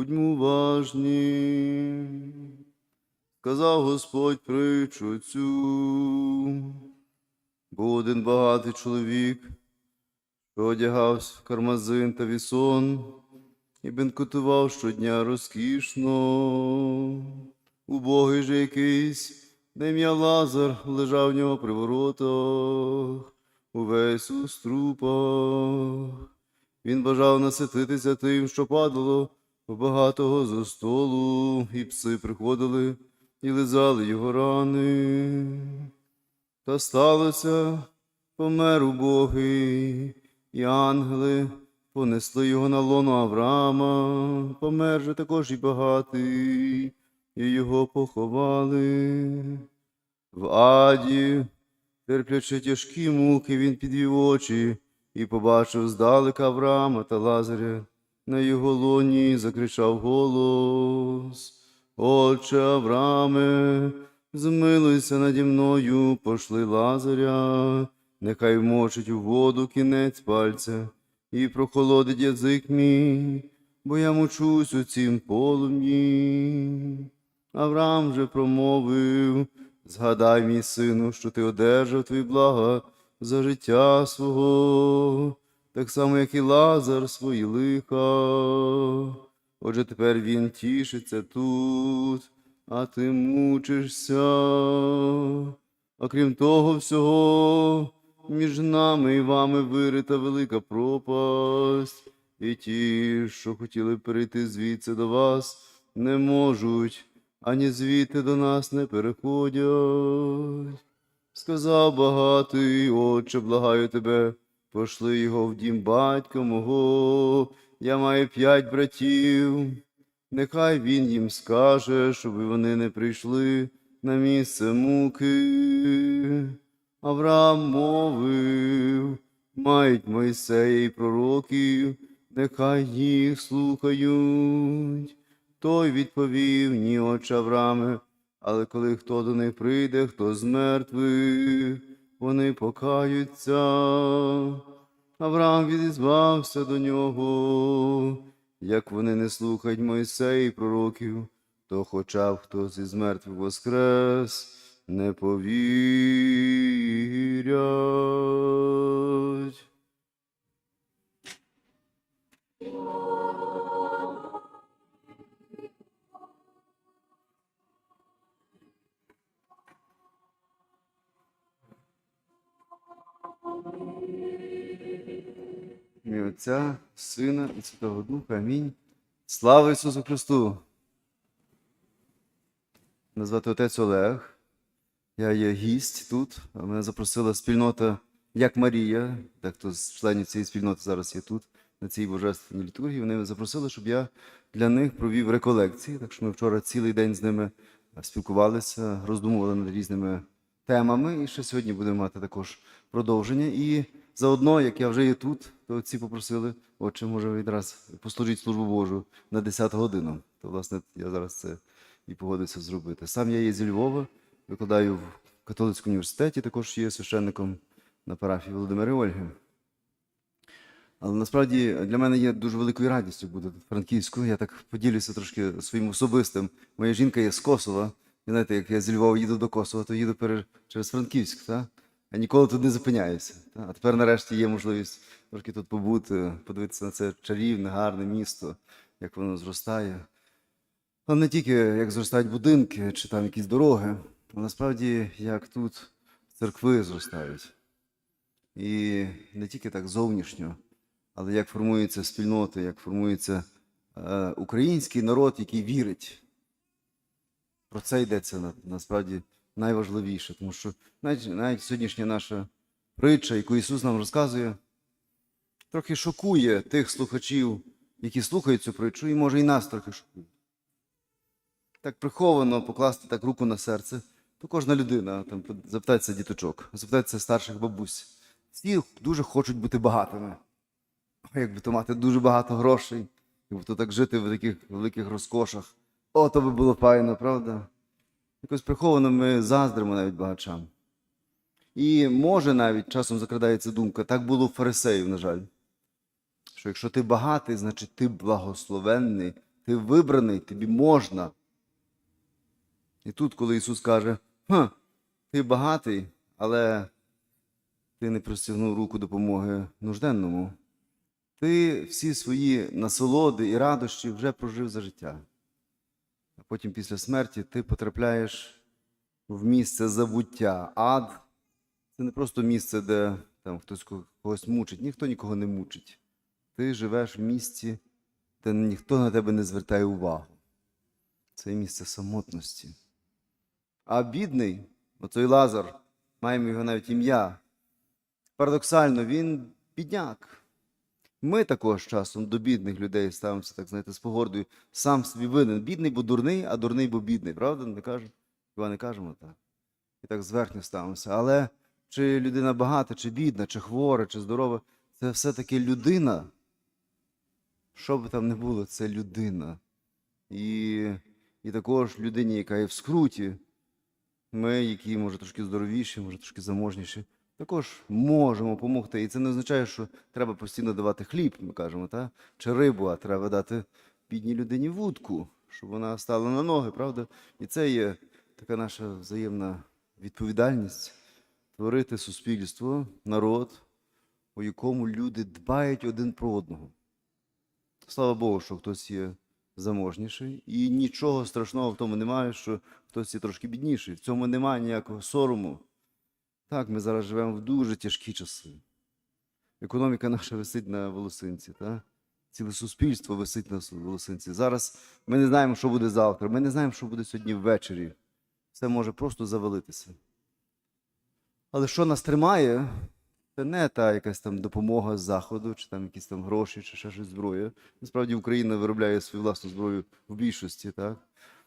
Будьмо уважні. Сказав Господь притчу цю. Був один багатий чоловік, що одягався в кармазин та вісон, і бенкотував щодня розкішно. Убогий же якийсь, ім'я Лазар, лежав в нього при воротах, увесь у струпах. Він бажав насититися тим, що падало багатого зо столу, і пси приходили і лизали його рани. Та сталося, помер убогий, і ангели понесли його на лоно Авраама, помер же також і багатий, і його поховали. В аді, терплячи тяжкі муки, він підвів очі і побачив здалека Авраама та Лазаря. На його лоні закричав голос. Отче Аврааме, змилуйся наді мною, пошли Лазаря, нехай вмочить у воду кінець пальця і прохолодить язик мій, бо я мучусь у цім полум'ї. Авраам же промовив, згадай, мій сину, що ти одержав твої блага за життя свого, так само, як і Лазар свої лиха. Отже, тепер він тішиться тут, а ти мучишся. Окрім того всього, між нами і вами вирита велика пропасть, і ті, що хотіли перейти звідси до вас, не можуть, ані звідти до нас не переходять. Сказав багатий, отче, благаю тебе, пошли його в дім батька мого, я маю п'ять братів. Нехай він їм скаже, щоб вони не прийшли на місце муки. Авраам мовив, мають Мойсея і пророків, нехай їх слухають. Той відповів, ні, отче Аврааме, але коли хто до них прийде, хто з мертвих, вони покаються. Авраам відізвався до нього, як вони не слухають Мойсея і пророків, то хоча б хтось із мертвих воскрес, не повірять. Отця, Сина і Святого Духа. Амінь. Слава Ісусу Христу! Мене звати отець Олег. Я є гість тут. Мене запросила спільнота як Марія, дехто з членів цієї спільноти зараз є тут, на цій божественній літургії. Вони запросили, щоб я для них провів реколекції. Так що ми вчора цілий день з ними спілкувалися, роздумували над різними темами. І ще сьогодні будемо мати також продовження. І заодно, як я вже є тут, то отці попросили, отче, може, відразу послужіть службу Божу на 10 годину. То, власне, я зараз це і погодився зробити. Сам я є зі Львова, викладаю в католицькому університеті, також є священником на парафії Володимира Ольги. Але насправді для мене є дуже великою радістю бути тут в Франківську. Я так поділюся трошки своїм особистим. Моя жінка є з Косова. І знаєте, як я з Львова їду до Косова, то їду через Франківськ. Та? Я ніколи тут не зупиняюся. А тепер нарешті є можливість трошки тут побути, подивитися на це чарівне, гарне місто, як воно зростає. Але не тільки як зростають будинки чи там якісь дороги, а насправді як тут церкви зростають. І не тільки так зовнішньо, але як формуються спільноти, як формується е, український народ, який вірить. Про це йдеться на, насправді найважливіше, тому що навіть, навіть сьогоднішня наша притча, яку Ісус нам розказує, трохи шокує тих слухачів, які слухають цю притчу, і може і нас трохи шокує. Так приховано покласти так руку на серце, то кожна людина там запитається діточок, запитається старших бабусь. Всі дуже хочуть бути багатими. А Якби то мати дуже багато грошей, якби то так жити в таких великих розкошах. О, то би було файно, правда? Якось приховано ми заздримо навіть багачам. І може навіть часом закрадається думка, так було в фарисеїв, на жаль. Що якщо ти багатий, значить ти благословенний, Ти вибраний, тобі можна. І тут, коли Ісус каже, «Ха, ти багатий, але ти не простягнув руку допомоги нужденному. Ти всі свої насолоди і радощі вже прожив за життя. А потім після смерті ти потрапляєш в місце забуття. Ад це не просто місце, де там хтось когось мучить. Ніхто нікого не мучить. Ти живеш в місті, де ніхто на тебе не звертає увагу. Це місце самотності. А бідний, отой Лазар, маємо його навіть ім'я. Парадоксально, він бідняк. Ми також часом до бідних людей ставимося, так знаєте, з погордою. Сам собі винен. Бідний, бо дурний, а дурний, бо бідний. Правда? Не кажемо? Хіба не кажемо так? І так зверхньо ставимося. Але чи людина багата, чи бідна, чи хвора, чи здорова, це все-таки людина. Що би там не було, це людина. І, і також людині, яка є в скруті, ми, які, може, трошки здоровіші, може, трошки заможніші, також можемо допомогти. І це не означає, що треба постійно давати хліб, ми кажемо, та? чи рибу, а треба дати бідній людині вудку, щоб вона стала на ноги, правда? І це є така наша взаємна відповідальність творити суспільство, народ, у якому люди дбають один про одного. Слава Богу, що хтось є заможніший, і нічого страшного в тому немає, що хтось є трошки бідніший. В цьому немає ніякого сорому. Так, ми зараз живемо в дуже тяжкі часи. Економіка наша висить на волосинці, так? ціле суспільство висить на волосинці. Зараз ми не знаємо, що буде завтра, ми не знаємо, що буде сьогодні ввечері. Все може просто завалитися. Але що нас тримає, це не та якась там допомога з заходу, чи там якісь там гроші, чи ще щось зброя. Насправді Україна виробляє свою власну зброю в більшості, так?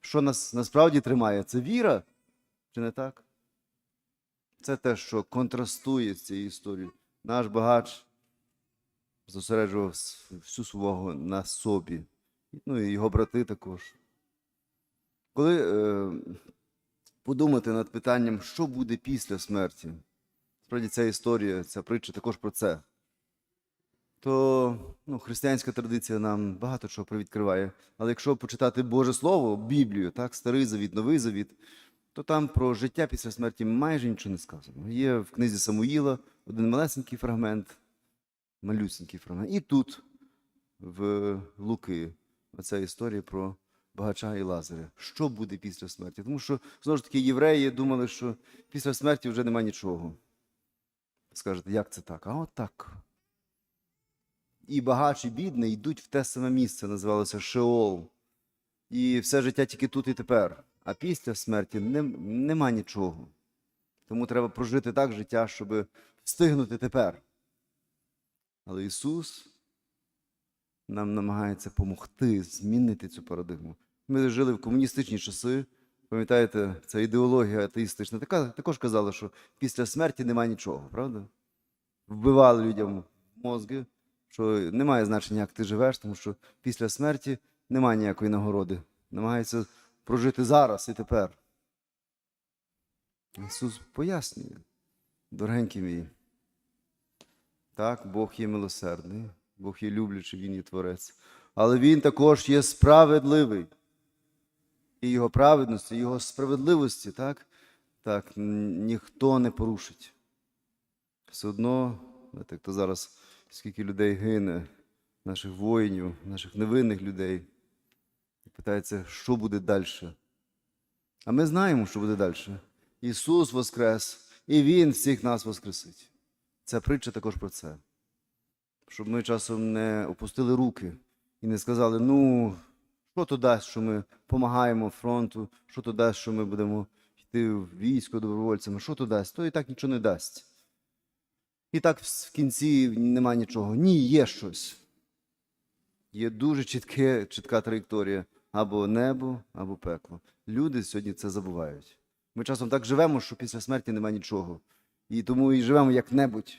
Що нас насправді тримає? Це віра, чи не так? Це те, що контрастує з цією історією. Наш багач зосереджував всю свою увагу на собі. Ну і його брати також. Коли е, подумати над питанням, що буде після смерті, справді ця історія, ця притча також про це. То ну, християнська традиція нам багато чого привідкриває. Але якщо почитати Боже Слово, Біблію, так, Старий Завіт, Новий Завіт, то там про життя після смерті майже нічого не сказано. Є в книзі Самуїла один малесенький фрагмент, малюсенький фрагмент. І тут, в Луки, оця історія про багача і Лазаря. Що буде після смерті? Тому що, знову ж таки, євреї думали, що після смерті вже немає нічого. Скажете, як це так? А от так. І багач, і бідний йдуть в те саме місце, називалося Шеол. І все життя тільки тут і тепер. А після смерті нем- нема нічого. Тому треба прожити так життя, щоб встигнути тепер. Але Ісус нам намагається допомогти змінити цю парадигму. Ми жили в комуністичні часи. Пам'ятаєте, ця ідеологія атеїстична така, також казала, що після смерті немає нічого, правда? Вбивали людям мозги, що немає значення, як ти живеш, тому що після смерті немає ніякої нагороди. Намагається прожити зараз і тепер. Ісус пояснює, дорогенький мій. Так, Бог є милосердний, Бог є люблячий, Він є творець. Але Він також є справедливий. І його праведності, його справедливості, так, так, ніхто не порушить. Все одно, знаєте, хто зараз скільки людей гине, наших воїнів, наших невинних людей, питається, що буде далі. А ми знаємо, що буде далі. Ісус воскрес, і Він всіх нас воскресить. Ця притча також про це. Щоб ми часом не опустили руки і не сказали, ну, що то дасть, що ми допомагаємо фронту, що то дасть, що ми будемо йти в військо добровольцями, що то дасть, то і так нічого не дасть. І так в кінці нема нічого. Ні, є щось. Є дуже чітке, чітка траєкторія або небо, або пекло. Люди сьогодні це забувають. Ми часом так живемо, що після смерті нема нічого. І тому і живемо як-небудь.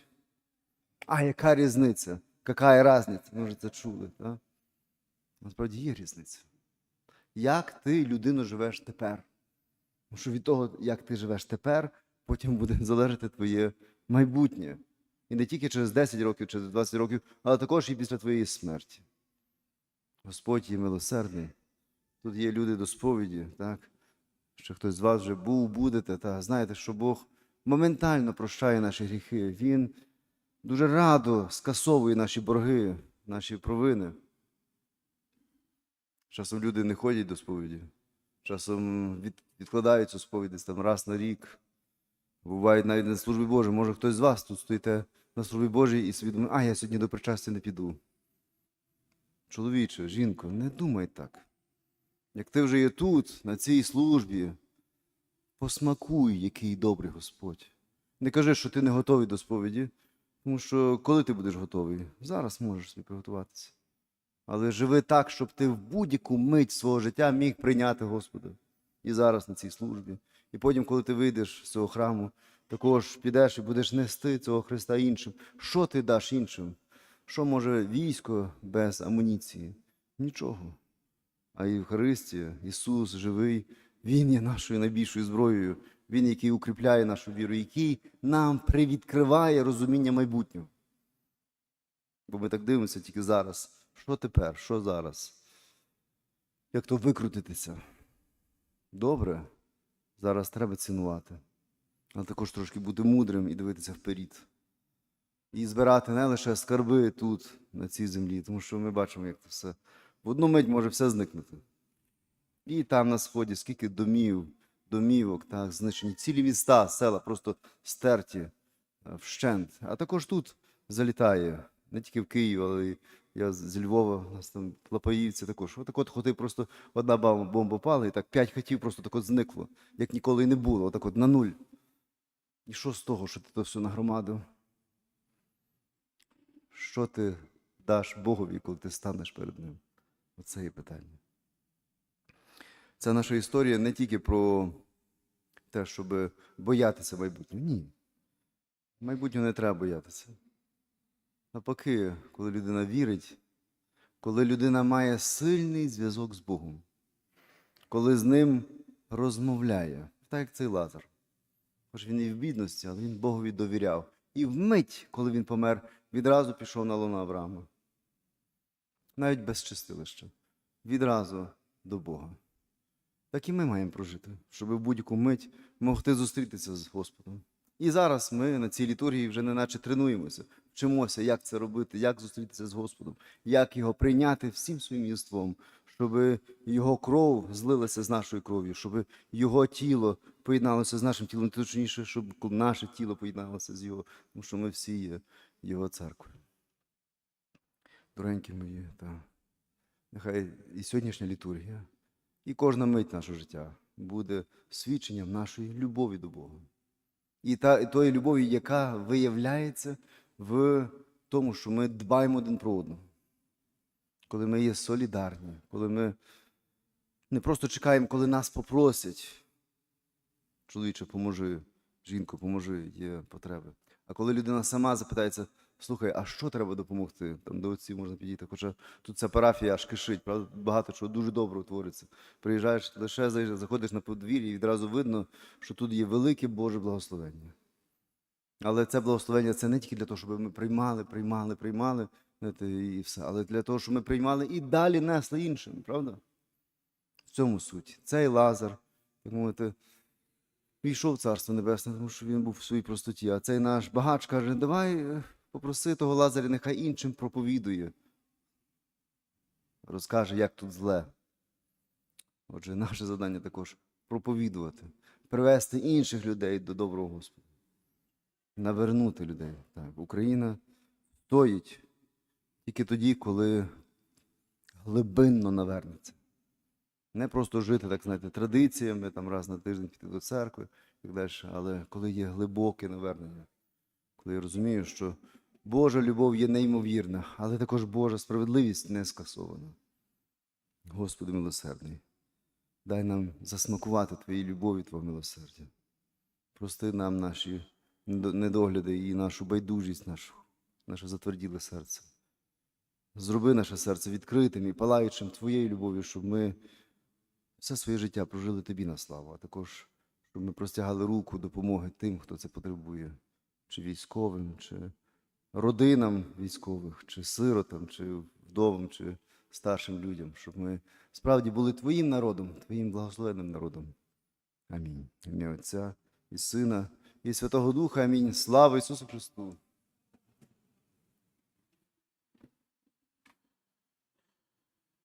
А яка різниця? Яка різниця? Ми вже це чули. Так? Насправді є різниця. Як ти, людину, живеш тепер? Тому що від того, як ти живеш тепер, потім буде залежати твоє майбутнє. І не тільки через 10 років, через 20 років, але також і після твоєї смерті. Господь є милосердний. Тут є люди до сповіді, так? Що хтось з вас вже був, будете, та знаєте, що Бог моментально прощає наші гріхи. Він дуже радо скасовує наші борги, наші провини. Часом люди не ходять до сповіді, часом від, відкладають цю сповідь там раз на рік. Буває навіть на службі Божій. Може, хтось з вас тут стоїте на службі Божій і думає, а я сьогодні до причастя не піду. Чоловіче, жінко, не думай так. Як ти вже є тут, на цій службі, посмакуй, який добрий Господь. Не кажи, що ти не готовий до сповіді, тому що коли ти будеш готовий, зараз можеш собі приготуватися. Але живи так, щоб ти в будь-яку мить свого життя міг прийняти Господа. І зараз на цій службі. І потім, коли ти вийдеш з цього храму, також підеш і будеш нести цього Христа іншим. Що ти даш іншим? Що може військо без амуніції? Нічого. А Євхаристія, Ісус живий, Він є нашою найбільшою зброєю, Він, який укріпляє нашу віру, який нам привідкриває розуміння майбутнього. Бо ми так дивимося тільки зараз. Що тепер? Що зараз? Як то викрутитися? Добре, зараз треба цінувати, але також трошки бути мудрим і дивитися вперед. І збирати не лише скарби тут, на цій землі, тому що ми бачимо, як це все. В одну мить може все зникнути. І там на сході скільки домів, домівок, так, знищені, цілі міста, села просто стерті е, вщент. А також тут залітає, не тільки в Київ, але й я з Львова, у нас там Лапаївці також. Отак от хоти просто одна бомба пала, і так п'ять хатів просто так от зникло, як ніколи і не було, отак от на нуль. І що з того, що ти то все нагромадив? Що ти даш Богові, коли ти станеш перед Ним? Оце є питання. Це наша історія не тільки про те, щоб боятися майбутнього. Ні. Майбутнього не треба боятися. Навпаки, коли людина вірить, коли людина має сильний зв'язок з Богом, коли з ним розмовляє, так як цей Лазар. Хоч він і в бідності, але він Богові довіряв. І вмить, коли він помер, відразу пішов на луну Авраама. Навіть без чистилища. Відразу до Бога. Так і ми маємо прожити, щоб в будь-яку мить могти зустрітися з Господом. І зараз ми на цій літургії вже неначе тренуємося, вчимося, як це робити, як зустрітися з Господом, як його прийняти всім своїм єством, щоб його кров злилася з нашою кров'ю, щоб його тіло поєдналося з нашим тілом, точніше, щоб наше тіло поєдналося з його, тому що ми всі є його церквою. Доренькі мої, та нехай і сьогоднішня літургія, і кожна мить нашого життя буде свідченням нашої любові до Бога. І та, і тої любові, яка виявляється в тому, що ми дбаємо один про одного. Коли ми є солідарні, коли ми не просто чекаємо, коли нас попросять. Чоловіче, поможи, жінко, поможи, є потреби. А коли людина сама запитається, слухай, а що треба допомогти? Там до отців можна підійти. Хоча тут ця парафія аж кишить, правда, багато чого дуже доброго твориться. Приїжджаєш лише заходиш на подвір'я, і відразу видно, що тут є велике Боже благословення. Але це благословення це не тільки для того, щоб ми приймали, приймали, приймали, і все, але для того, щоб ми приймали і далі несли іншим, правда? В цьому суть. Цей Лазар, так мовити, війшов в Царство Небесне, тому що він був в своїй простоті. А цей наш багач каже, давай е, попроси того Лазаря, нехай іншим проповідує. Розкаже, як тут зле. Отже, наше завдання також проповідувати, привести інших людей до доброго Господа. Навернути людей. Так, Україна стоїть тільки тоді, коли глибинно навернеться. Не просто жити, так знаєте, традиціями, там раз на тиждень піти до церкви так далі, але коли є глибоке навернення, коли я розумію, що Божа любов є неймовірна, але також Божа справедливість не скасована. Господи милосердний, дай нам засмакувати Твоїй любові, Твого милосердя. Прости нам наші недогляди і нашу байдужість, нашу, наше затверділе серце. Зроби наше серце відкритим і палаючим Твоєю любов'ю, щоб ми все своє життя прожили Тобі на славу, а також щоб ми простягали руку допомоги тим, хто це потребує, чи військовим, чи родинам військових, чи сиротам, чи вдовам, чи старшим людям, щоб ми справді були Твоїм народом, Твоїм благословенним народом. Амінь. Ім'я Отця і Сина, і Святого Духа. Амінь. Слава Ісусу Христу!